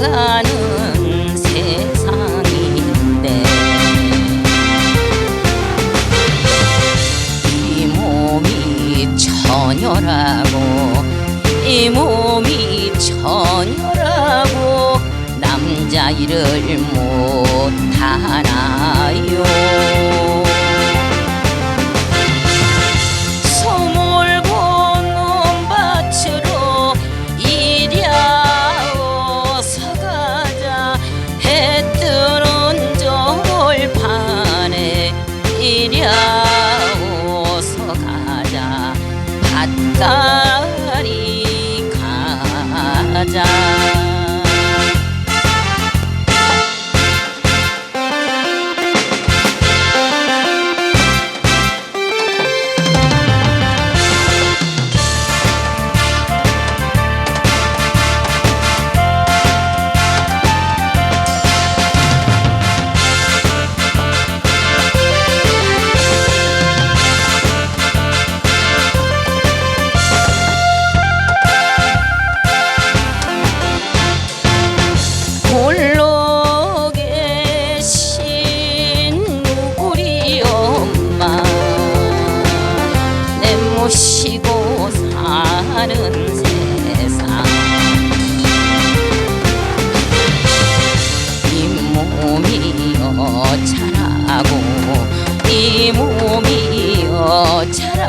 살아가는 세상인데. 이 몸이 처녀라고 이 몸이 처녀라고 남자 일을 못하나요? அத்தான் 여 자라고 이 몸이여 자라고